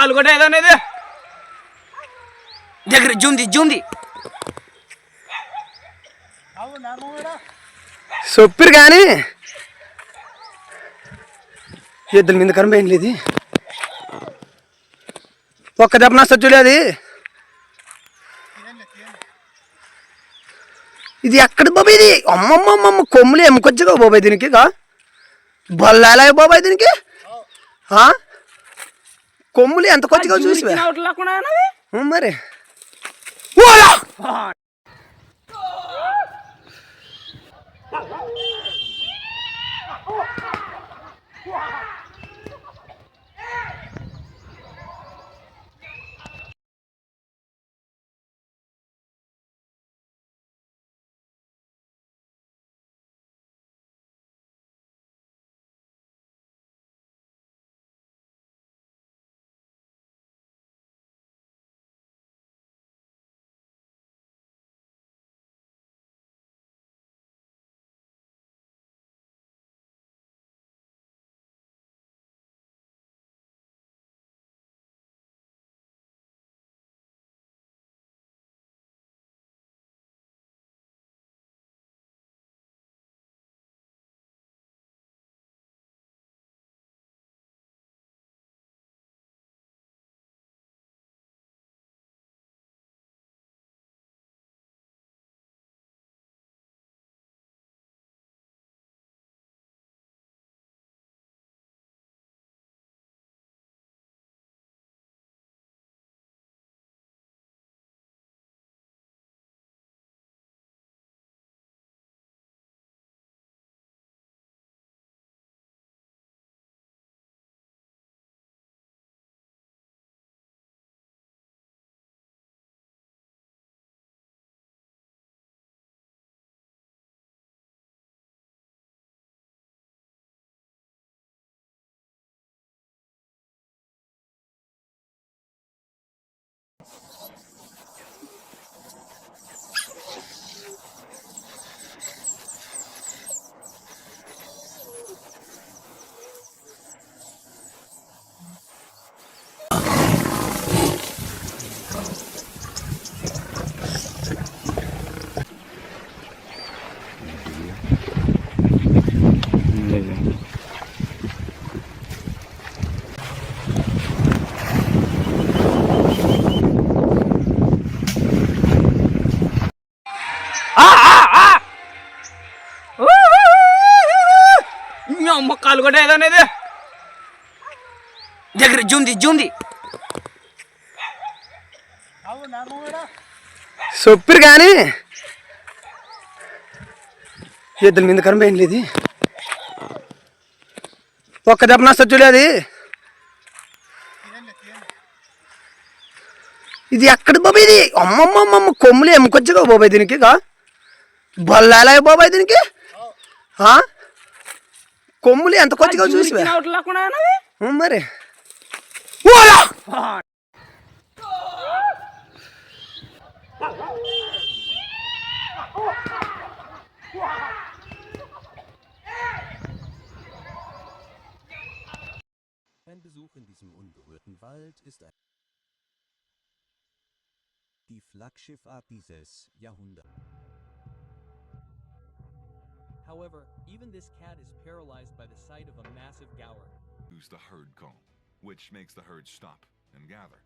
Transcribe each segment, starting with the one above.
కాలు కూడా ఏదో అనేది. దగ్గర జూమ్ది జూమ్ది సొప్పిరు కానీ. ఇద్దరి మీద కరం ఏం లేదు. ఒక్క దెబ్బన సజ్జులే అది ఇది ఎక్కడ బాబాయ్ ఇది? అమ్మమ్మమ్మమ్మ కొమ్ములు ఎమ్ముకొచ్చుగా బాబాయ్ దీనికి గా బల్లాలా బాబాయ్ దీనికి? ఆ? కొమ్ములు ఎంత కొచ్చిగా చూసి మరి. ఓలా! అమ్మ దగ్గర జూంది జూంది సొప్పిరు కానీ ఇద్దరి మీద కరం లేదు. ఒక్క దెబ్బ నా సజ్జులే అది ఇది ఎక్కడ బాబాయ్ ఇది? అమ్మమ్మమ్మమ్మ కొమ్ములు ఎమ్ముకొచ్చుగా బాబాయ్ దీనికి గా. బల్లాలా బాబాయ్ దీనికి? ఆ? కొమ్ములు ఎంత కొచ్చిగా చూసి మరి Ola! Ein Besuch in diesem unberührten Wald ist ein die Flaggschiffart dieses Jahrhunderts. However, even this cat is paralyzed by the sight of a massive gaur. Who's the herd call, which makes the herd stop and gather.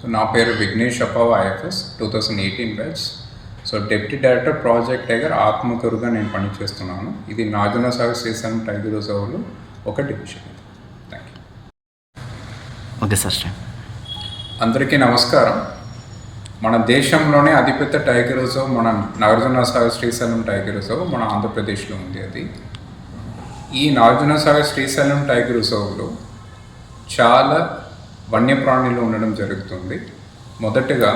So నా పేరు Vignesh Appava IFS two thousand eighteen batch so deputy director project tiger ఆత్మకూరుగా నేను పనిచేస్తున్నాను. ఇది Nagarjuna Sagar Srisailam tiger రిజర్వ్లో ఒక division thank you okay sir అందరికీ నమస్కారం. మన దేశంలోనే అతిపెద్ద టైగర్ రిజర్వ్ మన నాగార్జున సాగర్ శ్రీశైలం టైగర్ రిజర్వ్ మన ఆంధ్రప్రదేశ్లో ఉంది అది. ఈ నాగార్జున సాగర్ శ్రీశైలం టైగర్ రిజర్వ్లో చాలా వన్యప్రాణులు ఉండడం జరుగుతుంది. మొదటగా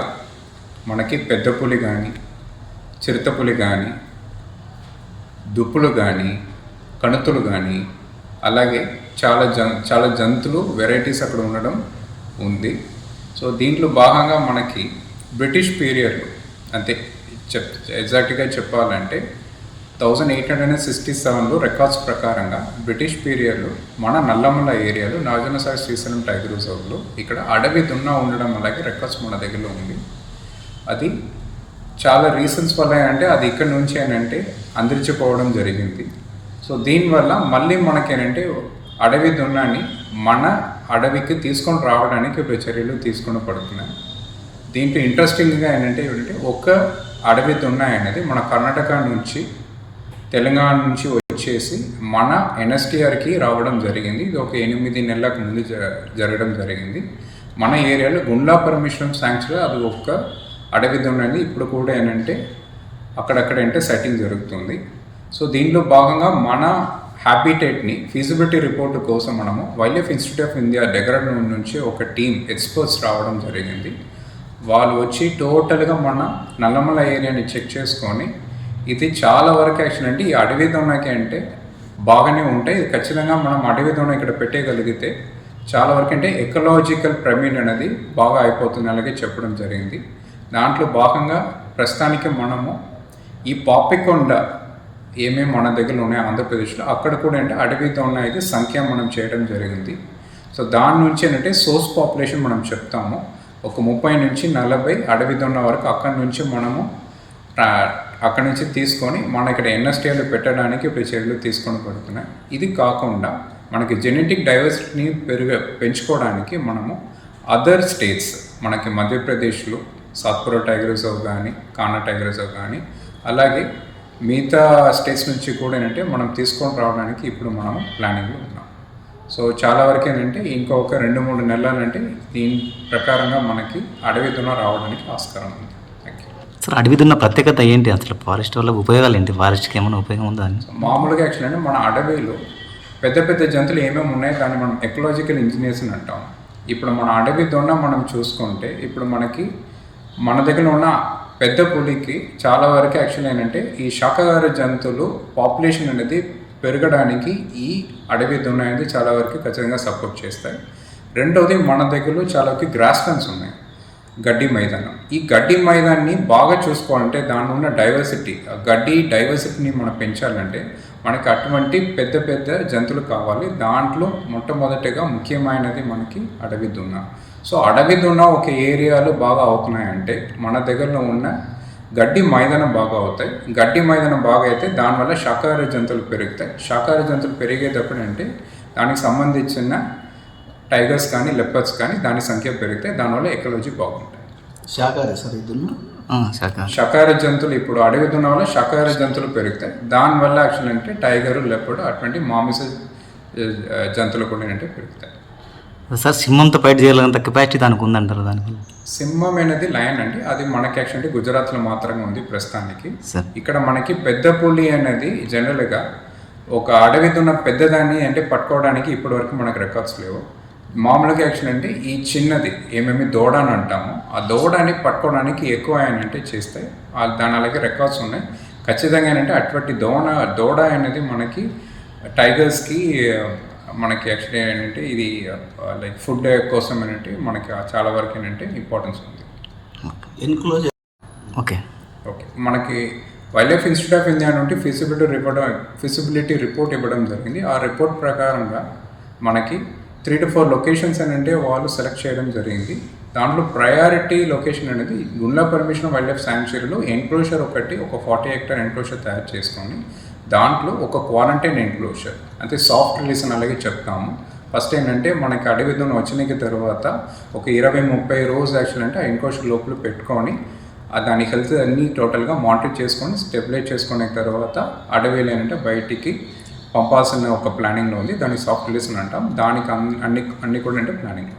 మనకి పెద్ద పులి కానీ చిరుతపులి కానీ దుప్పులు కానీ కణుతులు కానీ అలాగే చాలా జం చాలా జంతువులు వెరైటీస్ అక్కడ ఉండడం ఉంది. సో దీంట్లో భాగంగా మనకి బ్రిటిష్ పీరియడ్లో అంటే చెప్ ఎగ్జాక్ట్గా చెప్పాలంటే thousand eight hundred and sixty సెవెన్లో రికార్డ్స్ ప్రకారంగా బ్రిటిష్ పీరియడ్లో మన నల్లమల్ల ఏరియాలో నాగార్జునసాగర్ శ్రీశైలం టైగర్ రిజర్వ్లో ఇక్కడ అడవి దున్నా ఉండడం అలాగే రికార్డ్స్ మన దగ్గరలో ఉంది. అది చాలా రీజన్స్ వల్ల అంటే అది ఇక్కడ నుంచి ఏంటంటే అందించిపోవడం జరిగింది. సో దీనివల్ల మళ్ళీ మనకేంటంటే అడవి దున్నాన్ని మన అడవికి తీసుకొని రావడానికి ఇప్పుడు చర్యలు తీసుకొని పడుతున్నాయి. దీంట్లో ఇంట్రెస్టింగ్గా ఏంటంటే ఏంటంటే ఒక అడవి దున్న అనేది మన కర్ణాటక నుంచి తెలంగాణ నుంచి వచ్చేసి మన ఎన్ఎస్టీఆర్కి రావడం జరిగింది. ఇది ఒక ఎనిమిది నెలలకు ముందు జ- జరగడం జరిగింది. మన ఏరియాలో గుండ్లా పరమేశ్వరం శాంక్చురీ అది ఒక్క అడవి ఉండండి ఇప్పుడు కూడా ఏంటంటే అక్కడక్కడ అంటే సెట్టింగ్ జరుగుతుంది. సో దీనిలో భాగంగా మన హ్యాబిటేట్ని ఫీజిబిలిటీ రిపోర్ట్ కోసం మనము wildlife institute of India Dehradun నుంచి ఒక టీం ఎక్స్పర్ట్స్ రావడం జరిగింది. వాళ్ళు వచ్చి టోటల్గా మన నల్లమల ఏరియాని చెక్ చేసుకొని ఇది చాలా వరకు యాక్చువల్ అంటే ఈ అడవి దొన్నకి అంటే బాగానే ఉంటాయి. ఇది ఖచ్చితంగా మనం అడవి దొన్న ఇక్కడ పెట్టేయగలిగితే చాలా వరకు అంటే ఎకలాజికల్ ప్రమీడ్ అనేది బాగా అయిపోతుంది అలాగే చెప్పడం జరిగింది. దాంట్లో భాగంగా ప్రస్తుతానికి మనము ఈ పాపికొండ ఏమేమి మన దగ్గర ఉన్నాయి ఆంధ్రప్రదేశ్లో అక్కడ కూడా అంటే అడవి దొన్న అయితే సంఖ్య మనం చేయడం జరిగింది. సో దాని నుంచి ఏంటంటే సోర్స్ పాపులేషన్ మనం చెప్తాము. ఒక ముప్పై నుంచి నలభై అడవి దొన్న వరకు అక్కడి నుంచి మనము అక్కడ నుంచి తీసుకొని మన ఇక్కడ ఎన్ఎస్టీఐలో పెట్టడానికి ఇప్పుడు చర్యలు తీసుకొని పడుతున్నాయి. ఇది కాకుండా మనకి జెనెటిక్ డైవర్సిటీని పెరుగ పెంచుకోవడానికి మనము అదర్ స్టేట్స్ మనకి మధ్యప్రదేశ్లో సాత్పురా టైగర్స్ కానీ కానా టైగర్స్ కానీ అలాగే మిగతా స్టేట్స్ నుంచి కూడా ఏంటంటే మనం తీసుకొని రావడానికి ఇప్పుడు మనం ప్లానింగ్లో ఉన్నాం. సో చాలా వరకు ఏంటంటే ఇంకొక రెండు మూడు నెలలు అంటే దీని ప్రకారంగా మనకి అడవి దున రావడానికి ఆస్కారం ఉంది. సార్ అడవి దున్న ప్రత్యేకత ఏంటి? అసలు ఫారెస్ట్ వల్ల ఉపయోగాలు ఏంటి? ఫారెస్ట్కి ఏమైనా ఉపయోగం ఉందా అని? మామూలుగా యాక్చువల్ అంటే మన అడవిలో పెద్ద పెద్ద జంతువులు ఏమేమి ఉన్నాయో? దాన్ని మనం ఎకలాజికల్ ఇంజనీర్స్ అని అంటాం. ఇప్పుడు మన అడవి దొన్న మనం చూసుకుంటే ఇప్పుడు మనకి మన దగ్గర ఉన్న పెద్ద పులికి చాలా వరకు యాక్చువల్ ఏంటంటే ఈ శాకాహార జంతువులు పాపులేషన్ అనేది పెరగడానికి ఈ అడవి దొన్న అనేది చాలా వరకు ఖచ్చితంగా సపోర్ట్ చేస్తాయి. రెండవది మన దగ్గరలో చాలా వరకు గ్రాస్ ల్యాండ్స్ ఉన్నాయి. గడ్డి మైదానం. ఈ గడ్డి మైదాన్ని బాగా చూసుకోవాలంటే దానిలో ఉన్న డైవర్సిటీ గడ్డి డైవర్సిటీని మనం పెంచాలంటే మనకి అటువంటి పెద్ద పెద్ద జంతువులు కావాలి. దాంట్లో మొట్టమొదటిగా ముఖ్యమైనది మనకి అడవి దున్న. సో అడవి దున్న ఒక ఏరియాలో బాగా అవుతున్నాయంటే మన దగ్గరలో ఉన్న గడ్డి మైదానం బాగా అవుతాయి. గడ్డి మైదానం బాగా అయితే దానివల్ల శాకాహార జంతువులు పెరుగుతాయి. శాకాహార జంతువులు పెరిగేటప్పుడు అంటే దానికి సంబంధించిన టైగర్స్ కానీ లెపర్స్ కానీ దాని సంఖ్య పెరిగితే దానివల్ల ఎకలాజీ బాగుంటాయి శాకాహారి సార్ జంతువులు ఇప్పుడు అడవి దున్న వల్ల శాకాహార జంతువులు పెరుగుతాయి. దానివల్ల యాక్చువల్ అంటే టైగర్ లెపర్డ్ అటువంటి మాంస జంతువులు కూడా ఏంటంటే పెరుగుతాయి. సార్ సింహంతో ఫైట్ చేయగలంత కెపాసిటీ దానికి ఉందంటారు దానివల్ల సింహం అనేది లయన్ అండి. అది మనకి యాక్చువల్లీ గుజరాత్లో మాత్రమే ఉంది ప్రస్తుతానికి. ఇక్కడ మనకి పెద్ద పులి అనేది జనరల్గా ఒక అడవి దున్న పెద్దదాన్ని అంటే పట్టుకోవడానికి ఇప్పటివరకు మనకు రికార్డ్స్ లేవు. మామూలుగా యాక్చువల్ అంటే ఈ చిన్నది ఏమేమి దూడ అని అంటామో. ఆ దూడని పట్టుకోవడానికి ఎక్కువ చేస్తాయి ఆ- దాని అలాగే రికార్డ్స్ ఉన్నాయి. ఖచ్చితంగా ఏంటంటే అటువంటి దోణ దూడ అనేది మనకి టైగర్స్కి మనకి యాక్చువల్లీ ఏంటంటే ఇది లైక్ ఫుడ్ కోసం ఏంటంటే మనకి చాలా వరకు ఏంటంటే ఇంపార్టెన్స్ ఉంది. ఎన్క్లోజ్ ఓకే ఓకే మనకి wildlife institute of India నుండి ఫిజిబిలిటీ రిపోర్ట్ ఫిజిబిలిటీ రిపోర్ట్ ఇవ్వడం జరిగింది. ఆ రిపోర్ట్ ప్రకారంగా మనకి త్రీ టు ఫోర్ లొకేషన్స్ అని అంటే వాళ్ళు సెలెక్ట్ చేయడం జరిగింది. దాంట్లో ప్రయారిటీ లొకేషన్ అనేది గుండ్ల పర్మిషన్ వైల్డ్ లైఫ్ శాంక్చురీలో ఎన్క్లోజర్ ఒకటి ఒక ఫార్టీ హెక్టర్ ఎన్క్లోజర్ తయారు చేసుకొని దాంట్లో ఒక క్వారంటైన్ ఎన్క్లోజర్ అంటే సాఫ్ట్ రిలీజ్ అని అలాగే చెప్తాము. ఫస్ట్ ఏంటంటే మనకి అడవి వచ్చిన తర్వాత ఒక ఇరవై ముప్పై రోజు యాక్చువల్ అంటే ఆ ఎన్క్లోజర్ లోపల పెట్టుకొని దాని హెల్త్ అన్నీ టోటల్గా మానిటర్ చేసుకొని స్టెబిలైజ్ చేసుకునే తర్వాత అడవిలో ఏంటంటే బయటికి పంపాల్సిన ఒక ప్లానింగ్లో ఉంది. దాన్ని సాఫ్ట్ రిలీజ్ అని అంటాం. దానికి అన్ని అన్ని కూడా అంటే ప్లానింగ్